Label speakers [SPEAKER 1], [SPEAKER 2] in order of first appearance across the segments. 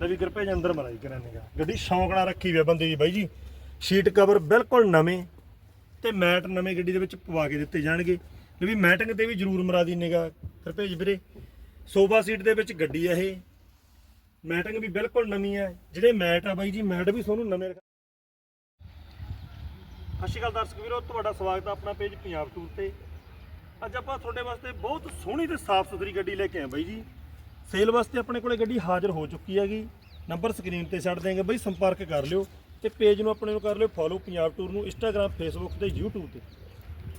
[SPEAKER 1] ਲੈ ਵੀ ਕਿਰਪੇ ਜੀ ਅੰਦਰ ਮਰਾਈ ਕਰਾਂਗਾ ਗੱਡੀ ਸ਼ੌਂਕ ਨਾਲ ਰੱਖੀ ਹੋਈ ਬੰਦੇ ਦੀ ਬਾਈ ਜੀ। ਸ਼ੀਟ ਕਵਰ ਬਿਲਕੁਲ ਨਵੇਂ ਤੇ ਮੈਟ ਨਵੇਂ ਗੱਡੀ ਦੇ ਵਿੱਚ ਪਵਾ ਕੇ ਦਿੱਤੇ ਜਾਣਗੇ। ਲੈ ਵੀ ਮੈਟਿੰਗ ਤੇ ਵੀ ਜ਼ਰੂਰ ਮਰਾ ਦੀ ਨਿਗਾ ਕਿਰਪੇ ਜੀ ਵੀਰੇ। ਸੋਫਾ ਸੀਟ ਦੇ ਵਿੱਚ ਗੱਡੀ ਆ ਇਹ। ਮੈਟਿੰਗ ਵੀ ਬਿਲਕੁਲ ਨਵੀਂ ਆ। ਜਿਹੜੇ ਮੈਟ ਆ ਬਾਈ ਜੀ, ਮੈਟ ਵੀ ਤੁਹਾਨੂੰ ਨਵੇਂ ਸਤਿ ਸ਼੍ਰੀ ਅਕਾਲ ਦਰਸ਼ਕ ਵੀਰੋ, ਤੁਹਾਡਾ ਸਵਾਗਤ ਹੈ ਆਪਣਾ ਪੇਜ ਪੰਜਾਬ ਟੂਰ ਤੇ। ਅੱਜ ਆਪਾਂ ਤੁਹਾਡੇ ਵਾਸਤੇ ਬਹੁਤ ਸੋਹਣੀ ਤੇ ਸਾਫ਼ ਸੁਥਰੀ ਗੱਡੀ ਲੈ ਕੇ ਆਏ ਬਾਈ ਜੀ। ਸੇਲ ਵਾਸਤੇ ਆਪਣੇ ਕੋਲੇ ਗੱਡੀ ਹਾਜ਼ਰ ਹੋ ਚੁੱਕੀ ਹੈਗੀ। ਨੰਬਰ ਸਕਰੀਨ ਤੇ ਛੱਡ ਦੇਂਗੇ ਬਾਈ, ਸੰਪਰਕ ਕਰ ਲਿਓ ਤੇ ਪੇਜ ਨੂੰ ਆਪਣੇ ਨੂੰ ਕਰ ਲਿਓ ਫੋਲੋ ਪੰਜਾਬ ਟੂਰ ਨੂੰ ਇੰਸਟਾਗ੍ਰam ਫੇਸਬੁੱਕ ਤੇ YouTube ਤੇ।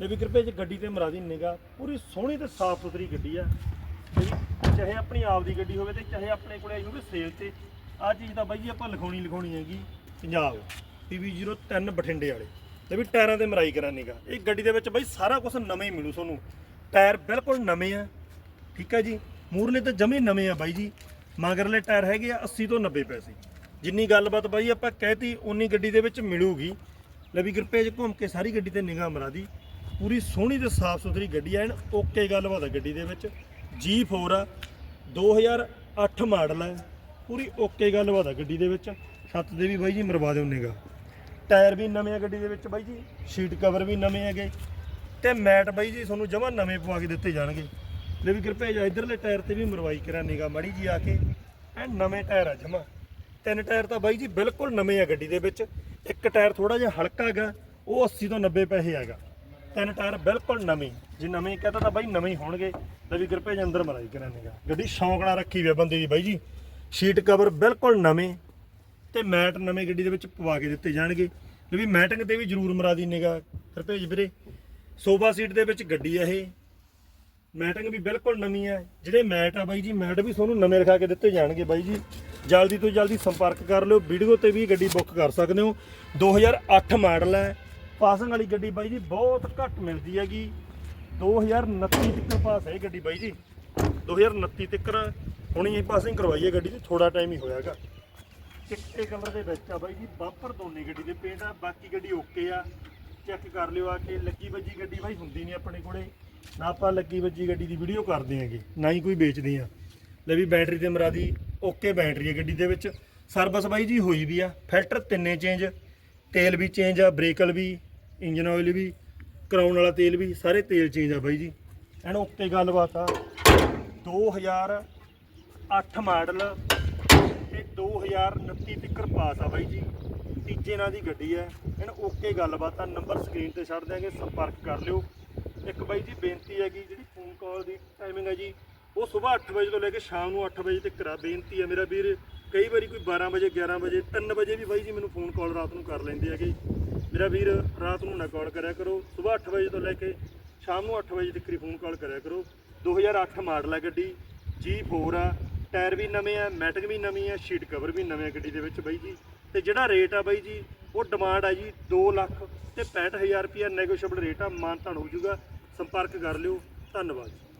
[SPEAKER 1] ਇਹ ਵੀ ਕਿਰਪੇ ਚ ਗੱਡੀ ਤੇ ਮਰਾਦੀ ਨਿਗਾ ਪੂਰੀ ਸੋਹਣੀ ਤੇ ਸਾਫ਼ ਸੁਥਰੀ ਗੱਡੀ ਆ। ਚਾਹੇ ਆਪਣੀ ਆਪ ਦੀ ਗੱਡੀ ਹੋਵੇ ਤੇ ਚਾਹੇ ਆਪਣੇ ਕੋਲੇ ਆਈ ਹੋਵੇ ਸੇਲ ਤੇ। ਆ ਚੀਜ਼ ਤਾਂ ਬਾਈ ਜੀ ਆਪਾਂ ਲਿਖਾਉਣੀ ਲਿਖਾਉਣੀ ਹੈਗੀ, ਪੰਜਾਬ PV03 ਬਠਿੰਡੇ ਵਾਲੇ। ਤੇ ਵੀ ਟਾਇਰਾਂ ਤੇ ਮਰਾਈ ਕਰਾਂ ਨਿਗਾ ਇਹ ਗੱਡੀ ਦੇ ਵਿੱਚ ਬਾਈ ਸਾਰਾ ਕੁਝ ਨਵਾਂ ਹੀ ਮਿਲੂ ਤੁਹਾਨੂੰ। ਟਾਇਰ ਬਿਲਕੁਲ ਨਵੇਂ ਆ। ਠੀਕ ਹੈ ਜੀ? ਮੂਰਲੇ ਤਾਂ ਜਮੇ ਨਵੇਂ ਆ ਬਾਈ ਜੀ। ਮਗਰਲੇ ਟਾਇਰ ਹੈਗੇ ਆ 80 ਤੋਂ 90 ਪੈਸੇ। ਜਿੰਨੀ ਗੱਲਬਾਤ ਬਾਈ ਆਪਾਂ ਕਹਿਤੀ ਉਨੀ ਗੱਡੀ ਦੇ ਵਿੱਚ ਮਿਲੂਗੀ। ਲੈ ਵੀ ਕਿਰਪੇ 'ਚ ਘੁੰਮ ਕੇ ਸਾਰੀ ਗੱਡੀ ਤੇ ਨਿਗਾਹ ਮਰਾ ਦੀ। ਪੂਰੀ ਸੋਹਣੀ ਤੇ ਸਾਫ਼ ਸੁਥਰੀ ਗੱਡੀ ਐਨ ਓਕੇ ਗੱਲਬਾਤ ਆ ਗੱਡੀ ਦੇ ਵਿੱਚ। G4 ਆ 2008 ਮਾਡਲ ਹੈ ਪੂਰੀ ਓਕੇ ਗੱਲਬਾਤ ਆ ਗੱਡੀ ਦੇ ਵਿੱਚ। ਛੱਤ ਦੇ ਵੀ ਬਾਈ ਜੀ ਮਰਵਾ ਦਿਓ ਨਿਗਾਹ। ਟਾਇਰ ਵੀ ਨਵੇਂ ਆ ਗੱਡੀ ਦੇ ਵਿੱਚ ਬਾਈ ਜੀ। ਸ਼ੀਟ ਕਵਰ ਵੀ ਨਵੇਂ ਹੈਗੇ। ਤੇ ਮੈਟ ਬਾਈ ਜੀ ਤੁਹਾਨੂੰ ਜਮਾ ਨਵੇਂ ਪਵਾ ਕੇ ਦਿੱਤੇ ਜਾਣਗੇ। ਲੈ ਵੀ ਕਿਰਪਾ ਜੀ ਇਧਰਲੇ ਟਾਇਰ ਤੇ ਵੀ ਮਰਵਾਈ ਕਰਾਂ ਨਿਗਾ ਮਾੜੀ ਜੀ ਆ ਕੇ। ਐ ਨਵੇਂ ਟਾਇਰ ਆ ਜਮਾ। ਤਿੰਨ ਟਾਇਰ ਤਾਂ ਬਾਈ ਜੀ ਬਿਲਕੁਲ ਨਵੇਂ ਆ ਗੱਡੀ ਦੇ ਵਿੱਚ। ਇੱਕ ਟਾਇਰ ਥੋੜਾ ਜਿਹਾ ਹਲਕਾ ਹੈਗਾ ਉਹ 80 ਤੋਂ 90 ਪੈਸੇ ਹੈਗਾ ਤਿੰਨ ਟਾਇਰ ਬਿਲਕੁਲ ਨਵੇਂ। ਜੇ ਨਵੇਂ ਕਹਤਾ ਤਾਂ ਬਾਈ ਨਵੇਂ ਹੋਣਗੇ। ਲੈ ਵੀ ਕਿਰਪਾ ਜੀ ਅੰਦਰ ਮਰਾਈ ਕਰਾਂ ਨਿਗਾ ਗੱਡੀ ਸ਼ੌਂਕ ਨਾਲ ਰੱਖੀ ਹੋਈ ਆ ਬੰਦੇ ਦੀ ਬਾਈ ਜੀ। ਸ਼ੀਟ ਕਵਰ ਬਿਲਕੁਲ ਨਵੇਂ ਤੇ ਮੈਟ ਨਵੇਂ ਗੱਡੀ ਦੇ ਵਿੱਚ ਪਵਾ ਕੇ ਦਿੱਤੇ ਜਾਣਗੇ। ਵੀ ਮੈਟਿੰਗ ਤੇ ਵੀ ਜ਼ਰੂਰ ਮਰਾ ਦੀ ਨਿਗਾ ਕਿਰਪਾ ਜੀ ਵੀਰੇ। ਸੋਫਾ ਸੀਟ ਦੇ ਵਿੱਚ ਗੱਡੀ ਆ ਇਹ। ਮੈਟਿੰਗ ਵੀ ਬਿਲਕੁਲ ਨਵੀਂ ਹੈ। ਜਿਹੜੇ ਮੈਟ ਆ ਬਾਈ ਜੀ, ਮੈਟ ਵੀ ਤੁਹਾਨੂੰ ਨਵੇਂ ਰਖਾ ਕੇ ਦਿੱਤੇ ਜਾਣਗੇ ਬਾਈ ਜੀ। ਜਲਦੀ ਤੋਂ ਜਲਦੀ ਸੰਪਰਕ ਕਰ ਲਿਓ, ਵੀਡੀਓ ਤੇ ਵੀ ਗੱਡੀ ਬੁੱਕ ਕਰ ਸਕਦੇ ਹੋ। 2008 ਮਾਡਲ ਹੈ। ਪਾਸਿੰਗ ਵਾਲੀ ਗੱਡੀ ਬਾਈ ਜੀ, ਬਹੁਤ ਘੱਟ ਮਿਲਦੀ ਹੈਗੀ। 2029 ਤੱਕ ਪਾਸ ਹੈ ਗੱਡੀ ਬਾਈ ਜੀ। 2029 ਤੱਕ ਹੁਣੀ ਇਹ ਪਾਸਿੰਗ ਕਰਵਾਈ ਹੈ ਗੱਡੀ ਦੀ ਥੋੜਾ ਟਾਈਮ ਹੀ ਹੋਇਆਗਾ ਚਿੱਟੇ ਕਲਰ ਦੇ ਵਿੱਚ ਆ ਬਾਈ ਜੀ ਬੰਪਰ ਦੋਨੇ ਗੱਡੀ ਦੇ ਪੇਂਟ ਆ, ਬਾਕੀ ਗੱਡੀ ਓਕੇ ਆ। ਚੈੱਕ ਕਰ ਲਿਓ ਆ ਕੇ, ਲੱਗੀ ਵੱਜੀ ਗੱਡੀ ਬਾਈ, ਹੁੰਦੀ ਨਹੀਂ ਆਪਣੇ ਕੋਲੇ। ਨਾ ਆਪਾਂ ਲੱਗੀ ਵੱਜੀ ਗੱਡੀ ਦੀ ਵੀਡੀਓ ਕਰਦੇ ਆਂਗੇ ਨਾ ਹੀ ਕੋਈ ਵੇਚਦੇ ਆ। ਲੈ ਵੀ ਬੈਟਰੀ ਤੇ ਮਰਾਦੀ ਓਕੇ ਬੈਟਰੀ ਹੈ ਗੱਡੀ ਦੇ ਵਿੱਚ। ਸਰਵਿਸ ਬਾਈ ਜੀ ਹੋਈ ਵੀ ਆ, ਫਿਲਟਰ ਤਿੰਨੇ ਚੇਂਜ ਤੇਲ ਵੀ ਚੇਂਜ ਆ, ਬ੍ਰੇਕਲ ਵੀ, ਇੰਜਨ ਆਇਲ ਵੀ, ਕਰਾਉਣ ਵਾਲਾ ਤੇਲ ਵੀ, ਸਾਰੇ ਤੇਲ ਚੇਂਜ ਆ ਬਾਈ ਜੀ। ਐਨ ਓਕੇ ਗੱਲਬਾਤ ਆ। 2008 ਮਾਡਲ ਤੇ 2029 ਤੱਕ ਪਾਸ ਆ ਬਾਈ ਜੀ। ਤੀਜੇ ਨਾਂ ਦੀ ਗੱਡੀ ਹੈ ਇਹਨ ਓਕੇ ਗੱਲਬਾਤ ਆ, ਨੰਬਰ ਸਕਰੀਨ ਤੇ ਛੱਡ ਦਿਆਂਗੇ, ਸੰਪਰਕ ਕਰ ਲਿਓ। ਇੱਕ ਬਾਈ ਜੀ ਬੇਨਤੀ ਹੈਗੀ ਜਿਹੜੀ ਫੋਨ ਕਾਲ ਦੀ ਟਾਈਮਿੰਗ ਹੈ ਜੀ, ਉਹ ਸਵੇਰ 8 ਵਜੇ ਤੋਂ ਲੈ ਕੇ ਸ਼ਾਮ ਨੂੰ 8 ਵਜੇ ਤੱਕ ਆ ਬੇਨਤੀ ਹੈ ਮੇਰਾ ਵੀਰ। ਕਈ ਵਾਰੀ ਕੋਈ 12 ਵਜੇ 11 ਵਜੇ 3 ਵਜੇ ਵੀ ਬਾਈ ਜੀ ਮੈਨੂੰ ਫੋਨ ਕਾਲ ਰਾਤ ਨੂੰ ਕਰ ਲੈਂਦੇ ਹੈਗੇ। ਮੇਰਾ ਵੀਰ, ਰਾਤ ਨੂੰ ਨਾ ਕਾਲ ਕਰਿਆ ਕਰੋ। ਸਵੇਰ 8 ਵਜੇ ਤੋਂ ਲੈ ਕੇ ਸ਼ਾਮ ਨੂੰ 8 ਵਜੇ ਤੱਕ ਫੋਨ ਕਾਲ ਕਰਿਆ ਕਰੋ। 2008 ਮਾਡਲ ਹੈ ਗੱਡੀ। G4 ਆ। ਟਾਇਰ ਵੀ ਨਵੇਂ ਆ ਮੈਟਿੰਗ ਵੀ ਨਵੀਂ ਆ ਸ਼ੀਟ ਕਵਰ ਵੀ ਨਵੇਂ ਆ ਗੱਡੀ ਦੇ ਵਿੱਚ ਬਾਈ ਜੀ। ਤੇ ਜਿਹੜਾ ਰੇਟ ਆ ਬਾਈ ਜੀ ਉਹ ਡਿਮਾਂਡ ਆ ਜੀ 2 ਲੱਖ ਤੇ 65000 ਰੁਪਿਆ ਨੈਗੋਸ਼ੀਏਬਲ ਰੇਟ ਆ। ਮਾਨਤਾਨ ਹੋ ਜਾਊਗਾ ਸੰਪਰਕ ਕਰ ਲਿਓ। ਧੰਨਵਾਦ